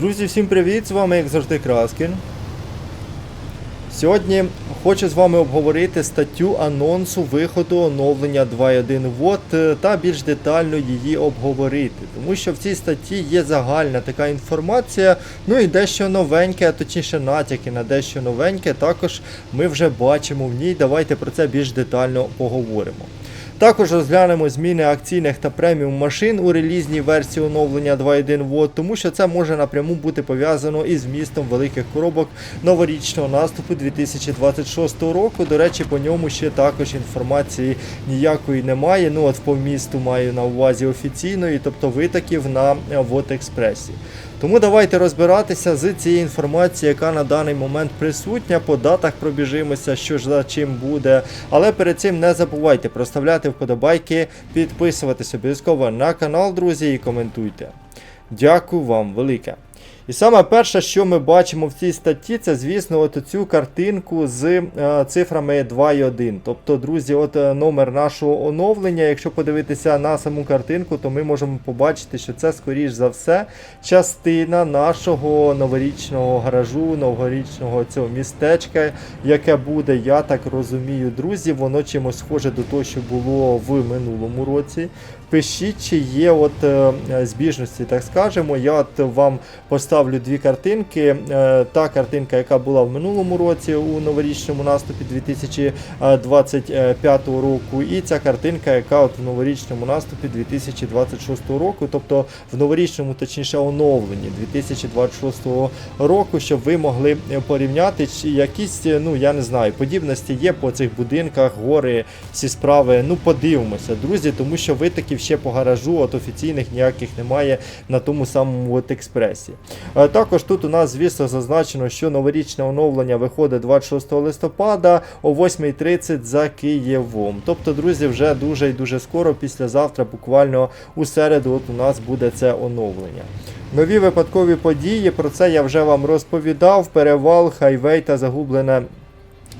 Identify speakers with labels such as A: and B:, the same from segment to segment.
A: Друзі, всім привіт! З вами як завжди Краскін. Сьогодні хочу з вами обговорити статтю анонсу виходу оновлення 2.1 Вот е, та більш детально її обговорити. Тому що в цій статті є загальна така інформація, ну і дещо новеньке, а точніше натяки на дещо новеньке. Також ми вже бачимо в ній. Давайте про це більш детально поговоримо. Також розглянемо зміни акційних та преміум машин у релізній версії оновлення 2.1 Вот, тому що це може напряму бути пов'язано із вмістом великих коробок новорічного наступу 2026 року. До речі, по ньому ще також інформації ніякої немає. Ну от по місту маю на увазі офіційної, тобто витоків на Вот Експресі. Тому давайте розбиратися з цією інформацією, яка на даний момент присутня. По датах пробіжимося, що ж за чим буде. Але перед цим не забувайте проставляти вподобайки, підписуватись обов'язково на канал, друзі, і коментуйте. Дякую вам велике. І саме перше, що ми бачимо в цій статті, це, звісно, от цю картинку з е, цифрами 2 і 1. Тобто, друзі, от е, номер нашого оновлення. Якщо подивитися на саму картинку, то ми можемо побачити, що це, скоріш за все, частина нашого новорічного гаражу, новорічного цього містечка, яке буде, я так розумію, друзі, воно чимось схоже до того, що було в минулому році. Пишіть, чи є от е, збіжності, так скажемо. Я от вам поставлю дві картинки. Е, та картинка, яка була в минулому році у новорічному наступі 2025 року, і ця картинка, яка от в новорічному наступі 2026 року, тобто в новорічному, точніше, оновленні 2026 року, щоб ви могли порівняти, якісь, ну я не знаю, подібності є по цих будинках, гори, всі справи. Ну, подивимося, друзі, тому що витоків ще по гаражу, от офіційних ніяких немає на тому самому от експресі. Е, Також тут у нас, звісно, зазначено, що новорічне оновлення виходить 26 листопада о 8.30 за Києвом. Тобто, друзі, вже дуже і дуже скоро, післязавтра, буквально у середу, от у нас буде це оновлення. Нові випадкові події, про це я вже вам розповідав. Перевал, хайвей та загублене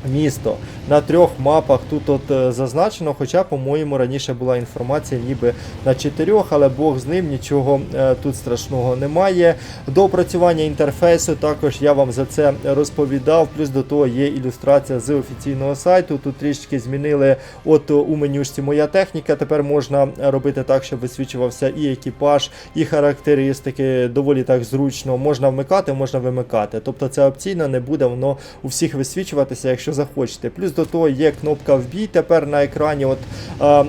A: місто. На трьох мапах тут от е, зазначено, хоча, по-моєму, раніше була інформація ніби на чотирьох, але Бог з ним нічого е, тут страшного немає. До опрацювання інтерфейсу також я вам за це розповідав. Плюс до того є ілюстрація з офіційного сайту. Тут трішки змінили от у менюшці моя техніка. Тепер можна робити так, щоб висвічувався і екіпаж, і характеристики. Доволі так зручно. Можна вмикати, можна вимикати. Тобто це опційно, не буде воно у всіх висвічуватися, якщо захочете. Плюс до того є кнопка вбій тепер на екрані от,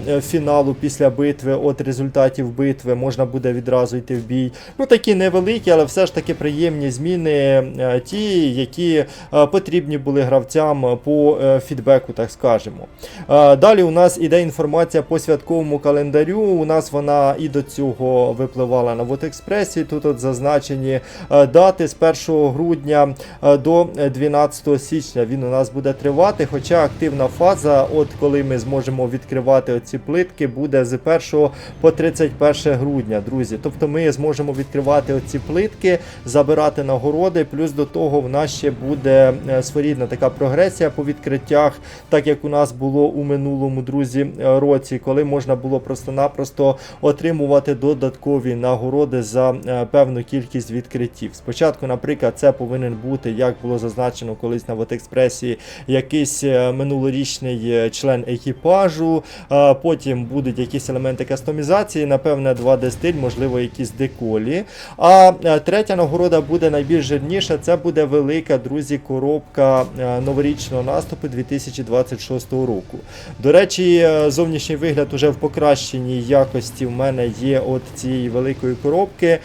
A: е, фіналу після битви, от результатів битви, можна буде відразу йти в бій. Ну такі невеликі, але все ж таки приємні зміни, е, ті, які е, потрібні були гравцям по е, фідбеку, так скажемо. Е, Далі у нас іде інформація по святковому календарю. У нас вона і до цього випливала на Вотекспресі. Тут от зазначені е, дати з 1 грудня е, до 12 січня. Він у нас буде тривати. Хоча активна фаза, от коли ми зможемо відкривати оці плитки, буде з 1 по 31 грудня, друзі. Тобто ми зможемо відкривати оці плитки, забирати нагороди. Плюс до того в нас ще буде е, своєрідна така прогресія по відкриттях, так як у нас було у минулому друзі е, році, коли можна було просто-напросто отримувати додаткові нагороди за е, певну кількість відкриттів. Спочатку, наприклад, це повинен бути, як було зазначено колись на Вотекспресі, якийсь е, минулорічний е, член екіпажу. е, Потім будуть якісь елементи кастомізації, напевне, 2D-стиль, можливо, якісь деколі. А третя нагорода буде найбільш жирніша. Це буде велика, друзі, коробка новорічного наступу 2026 року. До речі, зовнішній вигляд уже в покращеній якості в мене є от цієї великої коробки.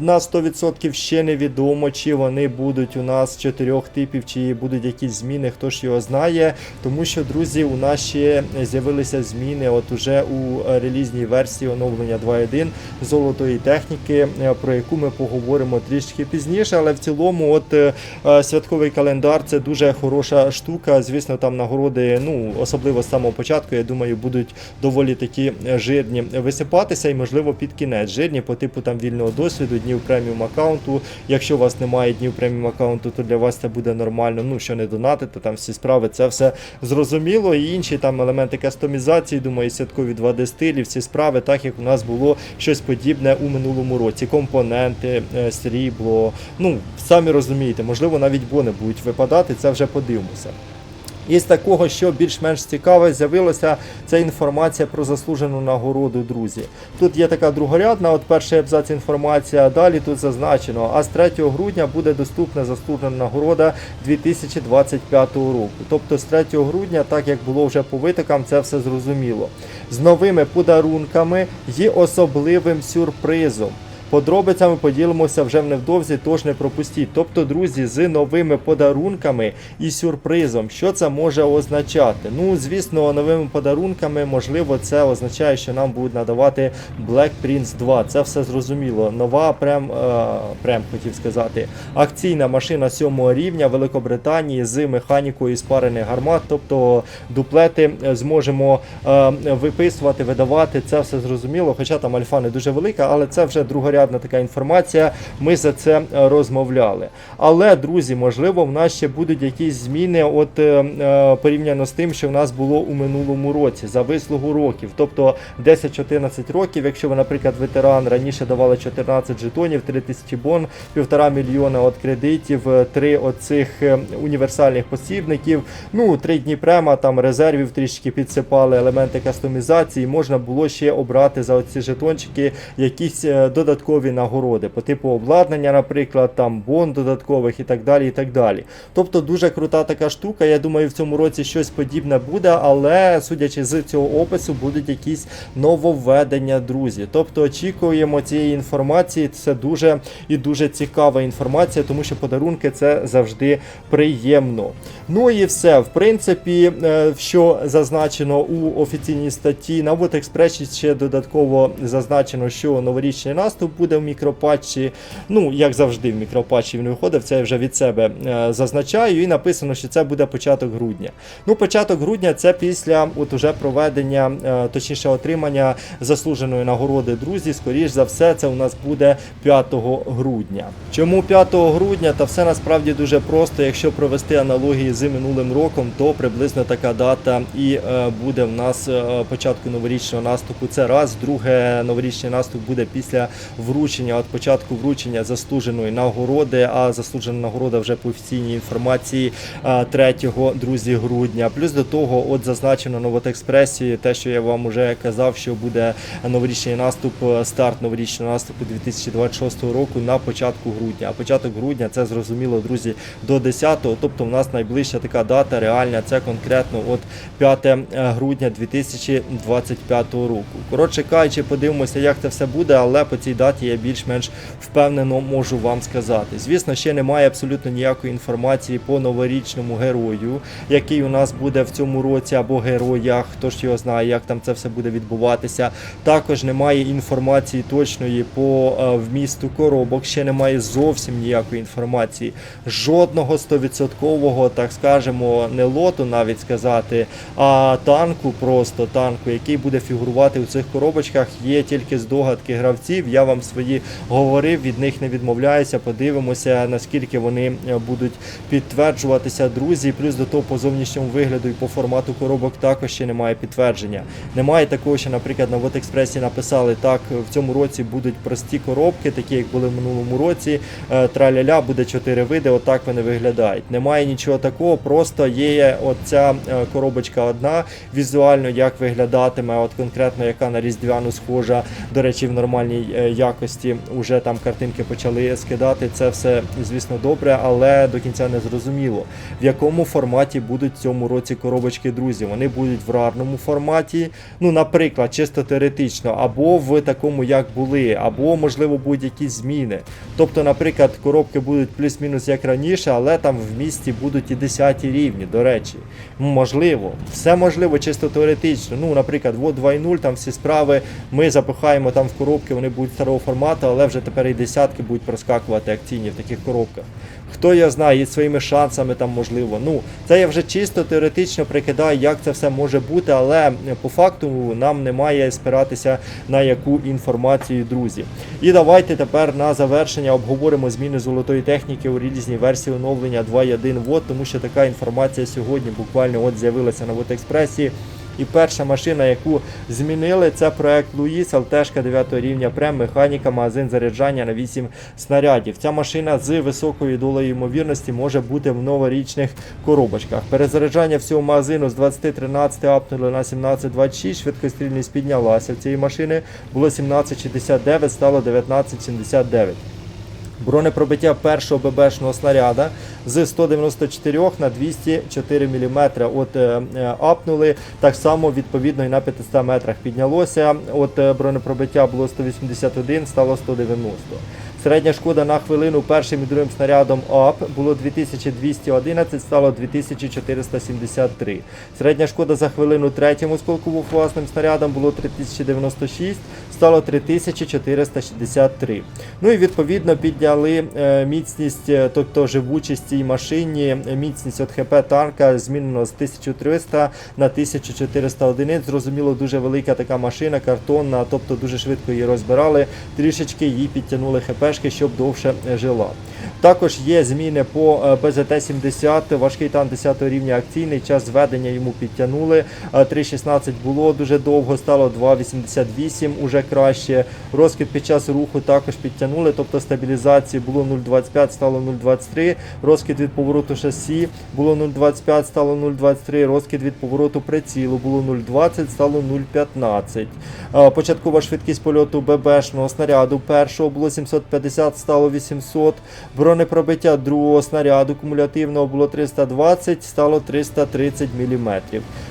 A: На 100% ще невідомо, чи вони будуть у нас чотирьох типів, чи будуть якісь зміни, хто ж його знає. Тому що, друзі, у нас ще з'явилися зміни от уже у релізній версії оновлення 2.1 золотої техніки, е, про яку ми поговоримо трішки пізніше. Але в цілому, от е, святковий календар це дуже хороша штука. Звісно, там нагороди, ну особливо з самого початку, я думаю, будуть доволі такі е, жирні висипатися, і можливо під кінець жирні по типу там вільного досвіду, днів преміум аккаунту. Якщо у вас немає днів преміум аккаунту, то для вас це буде нормально. Ну що не донатите там всі справи, це все зрозуміло. І інші там елементи кастомізації, думаю, святкові 2D стилі, всі справи, так як у нас було щось подібне у минулому році. Компоненти, е, срібло. Ну, самі розумієте, можливо, навіть бони будуть випадати, це вже подивимося. Із такого, що більш-менш цікаве, з'явилася це інформація про заслужену нагороду, друзі. Тут є така другорядна, от перший абзац інформація, далі тут зазначено. А з 3 грудня буде доступна заслужена нагорода 2025 року. Тобто з 3 грудня, так як було вже по витокам, це все зрозуміло. З новими подарунками і особливим сюрпризом. Подробицями поділимося вже невдовзі, тож не пропустіть. Тобто, друзі, з новими подарунками і сюрпризом, що це може означати? Ну, звісно, новими подарунками, можливо, це означає, що нам будуть надавати Black Prince 2. Це все зрозуміло. Нова прем, е, прем хотів сказати, акційна машина 7 рівня Великобританії з механікою спарених гармат. Тобто дуплети зможемо е, виписувати, видавати. Це все зрозуміло. Хоча там альфа не дуже велика, але це вже другорядна така інформація. Ми за це е, розмовляли. Але, друзі, можливо, в нас ще будуть якісь зміни, от е, е, порівняно з тим, що в нас було у минулому році за вислугу років. Тобто 10-14 років, якщо ви, наприклад, ветеран раніше давали 14 жетонів, 3 тисячі бон, півтора мільйона от кредитів, три оцих універсальних посібників, ну, три дні према, там резервів трішки підсипали, елементи кастомізації, можна було ще обрати за оці жетончики якісь е, додаткові нагороди по типу обладнання, наприклад, там бон додаткових і так далі. і так далі. Тобто дуже крута така штука. Я думаю, в цьому році щось подібне буде, але судячи з цього опису, будуть якісь нововведення, друзі. Тобто очікуємо цієї інформації. Це дуже і дуже цікава інформація, тому що подарунки це завжди приємно. Ну і все. В принципі, е, що зазначено у офіційній статті на Експресі ще додатково зазначено, що новорічний наступ буде в мікропатчі. Ну, як завжди, в мікропатчі він виходив. Це я вже від себе е, зазначаю. І написано, що це буде початок грудня. Ну, початок грудня це після от уже проведення, е, точніше, отримання заслуженої нагороди. Друзі, скоріш за все, це у нас буде 5 грудня. Чому 5 грудня? Та все насправді дуже просто. Якщо провести аналогії з минулим роком, то приблизно така дата і е, буде в нас початку новорічного наступу. Це раз. Друге, новорічний наступ буде після вручення, от початку вручення заслуженої нагороди. А заслужена нагорода вже по офіційній інформації е, 3 друзі грудня. Плюс до того, от зазначено на те, що я вам вже казав, що буде новорічний наступ, е, старт новорічного наступу 2026 року на початку грудня. А початок грудня це зрозуміло, друзі, до 10-го. Тобто, в нас найближча така дата реальна. Це конкретно от 5 грудня 2025 року. Коротше кажучи, подивимося, як це все буде, але по цій даті я більш-менш впевнено можу вам сказати. Звісно, ще немає абсолютно ніякої інформації по новорічному герою, який у нас буде в цьому році, або героях, хто ж його знає, як там це все буде відбуватися. Також немає інформації точної по е, вмісту коробок, ще немає зовсім ніякої інформації. Жодного 100%, так скажемо, не лоту навіть сказати, а танку, просто танку, який буде фігурувати у цих коробочках. Є тільки здогадки гравців. Я вам свої говорив, від них не відмовляюся. Подивимося, наскільки вони е, будуть підтверджуватися, друзі. Плюс до того по зовнішньому вигляду і по формату коробок також ще немає підтвердження. Немає такого, що, наприклад, на Вотекспресі написали так, в цьому році будуть прості коробки, такі як були в минулому році. Е, Траляля буде 4 види, отак вони виглядають. Немає нічого такого, просто є оця е, коробочка одна візуально, як виглядатиме, от конкретно яка на різдвяну схожа. До речі, в нормальній е, якості вже там картинки почали скидати. Це все, звісно, добре, але до кінця не зрозуміло, в якому форматі будуть в цьому році коробочки, друзі. Вони будуть в рарному форматі, ну, наприклад, чисто теоретично, або в такому, як були, або, можливо, будуть якісь зміни. Тобто, наприклад, коробки будуть плюс-мінус як раніше, але там в місті будуть і 10 рівні, до речі. Можливо, все можливо, чисто теоретично. Ну, наприклад, вот 2.0, там всі справи ми запихаємо там в коробки, вони будуть старого формату, але вже тепер і десятки будуть проскакувати акційні в таких коробках. Хто я знає, і своїми шансами там можливо. Ну, це я вже чисто теоретично прикидаю, як це все може бути, але е, по факту нам немає спиратися на яку інформацію, друзі. І давайте тепер на завершення обговоримо зміни золотої техніки у різній версії оновлення 2.1 вод, тому що така інформація сьогодні буквально от з'явилася на Водекспресі. І перша машина, яку змінили, це проект Луїс, ЛТшка 9 рівня прем, механіка, магазин заряджання на 8 снарядів. Ця машина з високою долею ймовірності може бути в новорічних коробочках. Перезаряджання всього магазину з 20.13 апнули на 17.26, швидкострільність піднялася в цієї машини. Було 17.69, стало 19.79. Бронепробиття першого ББшного снаряда з 194 на 204 мм. От е, е, апнули. Так само відповідно і на 500 метрах піднялося. От е, бронепробиття було 181, стало 190. Середня шкода на хвилину першим і другим снарядом АП було 2211, стало 2473. Середня шкода за хвилину третім осколково-фугасним снарядом було 3096, стало 3463. Ну і відповідно підняли е, міцність, е, тобто живучість цій машині, міцність від ХП танка змінено з 1300 на 1400 одиниць. Зрозуміло, дуже велика така машина, картонна, тобто дуже швидко її розбирали, трішечки її підтягнули ХПшки, щоб довше е, жила. Також є зміни по е, БЗТ-70, важкий танк 10 рівня акційний, час зведення йому підтягнули. Е, 3.16 було дуже довго, стало 2.88, уже краще. Розкид під час руху також підтягнули, тобто стабілізації було 0.25, стало 0.23. Розкид від повороту шасі було 0.25, стало 0.23. Розкид від повороту прицілу було 0.20, стало 0.15. Е, Початкова швидкість польоту ББшного снаряду першого було 750, стало 800. Бронепробиття другого снаряду кумулятивного було 320, стало 330 мм.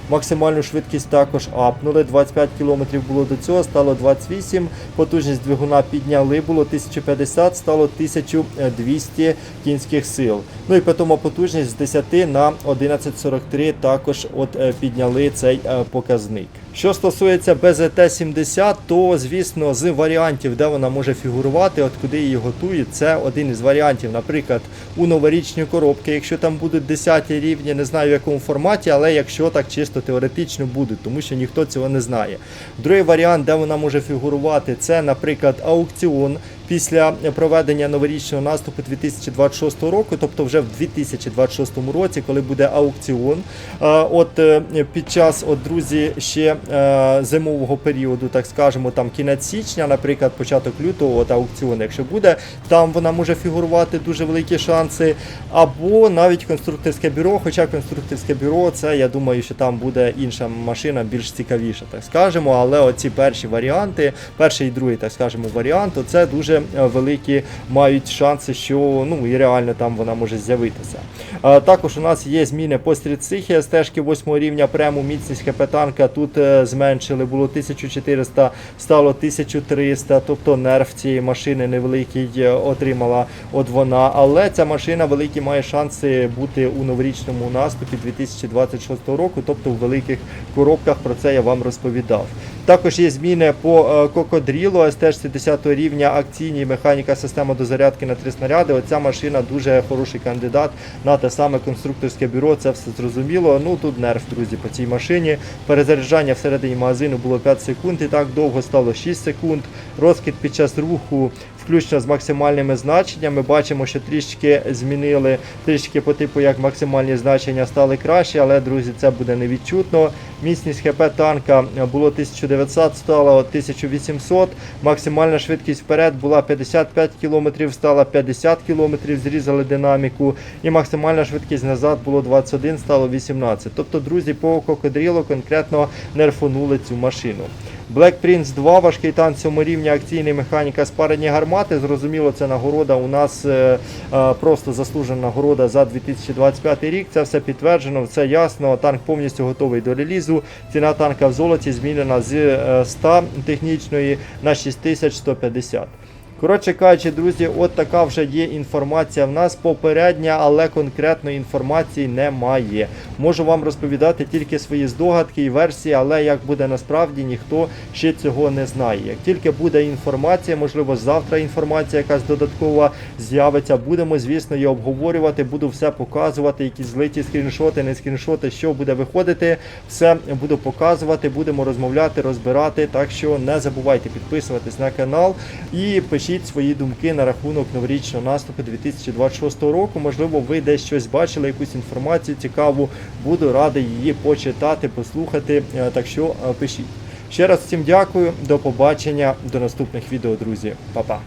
A: Максимальну швидкість також апнули. 25 км було до цього, стало 28. Потужність двигуна підняли, було 1050, стало 1200 кінських сил. Ну і потім потужність з 10 на 1143 також от е, підняли цей е, показник. Що стосується БЗТ-70, то звісно з варіантів, де вона може фігурувати, от куди її готують, це один із варіантів, наприклад, у новорічні коробки, якщо там будуть 10 рівні, не знаю в якому форматі, але якщо так чисто теоретично будуть, тому що ніхто цього не знає. Другий варіант, де вона може фігурувати, це, наприклад, аукціон. Після проведення новорічного наступу 2026 року, тобто вже в 2026 році, коли буде аукціон, от е, під час, от друзі, ще е, зимового періоду, так скажемо, там кінець січня, наприклад, початок лютого, от аукціон, якщо буде, там вона може фігурувати дуже великі шанси, або навіть конструкторське бюро, хоча конструкторське бюро, це я думаю, що там буде інша машина більш цікавіша, так скажемо, але оці перші варіанти, перший і другий, так скажемо, варіант, це дуже е, великі мають шанси, що ну і реально там вона може з'явитися. Е, Також у нас є зміни по стрітсихі, стежки 8 рівня прему, міцність ХП тут е, зменшили, було 1400, стало 1300, тобто нерв цієї машини невеликий отримала от вона. Але ця машина великі має шанси бути у новорічному наступі 2026 року, тобто у великих коробках. Про це я вам розповідав. Також є зміни по кокодрілу, СТ 10 рівня акційні механіка система дозарядки на три снаряди. Оця машина дуже хороший кандидат на те саме конструкторське бюро. Це все зрозуміло. Ну тут нерв, друзі, по цій машині. Перезаряджання всередині магазину було 5 секунд, і так довго стало 6 секунд. Розкид під час руху. Включно з максимальними значеннями, бачимо, що трішки змінили, трішки по типу як максимальні значення стали краще, але друзі, це буде невідчутно. Міцність ХП танка було 1900, стало 1800. Максимальна швидкість вперед була 55 км, стала 50 км, зрізали динаміку. І максимальна швидкість назад було 21, стало 18. Тобто, друзі, по кокодрілу конкретно нерфонули цю машину. Black Prince 2, важкий танк 7 рівня, акційний механіка спарені гармати. Зрозуміло, це нагорода у нас е, е, просто заслужена нагорода за 2025 рік. Це все підтверджено, все ясно. Танк повністю готовий до релізу. Ціна танка в золоті змінена з е, 100 технічної на 6150. Коротше кажучи, друзі, от така вже є інформація в нас попередня, але конкретної інформації немає. Можу вам розповідати тільки свої здогадки і версії, але як буде насправді, ніхто ще цього не знає. Як тільки буде інформація, можливо, завтра інформація якась додаткова з'явиться, будемо, звісно, її обговорювати, буду все показувати, якісь злиті скріншоти, не скріншоти, що буде виходити, все буду показувати, будемо розмовляти, розбирати. Так що не забувайте підписуватись на канал і пишіть свої думки на рахунок новорічного наступу 2026 року. Можливо, ви десь щось бачили, якусь інформацію цікаву. Буду радий її почитати, послухати. Е, Так що е, пишіть. Ще раз всім дякую, до побачення, до наступних відео, друзі. Па-па.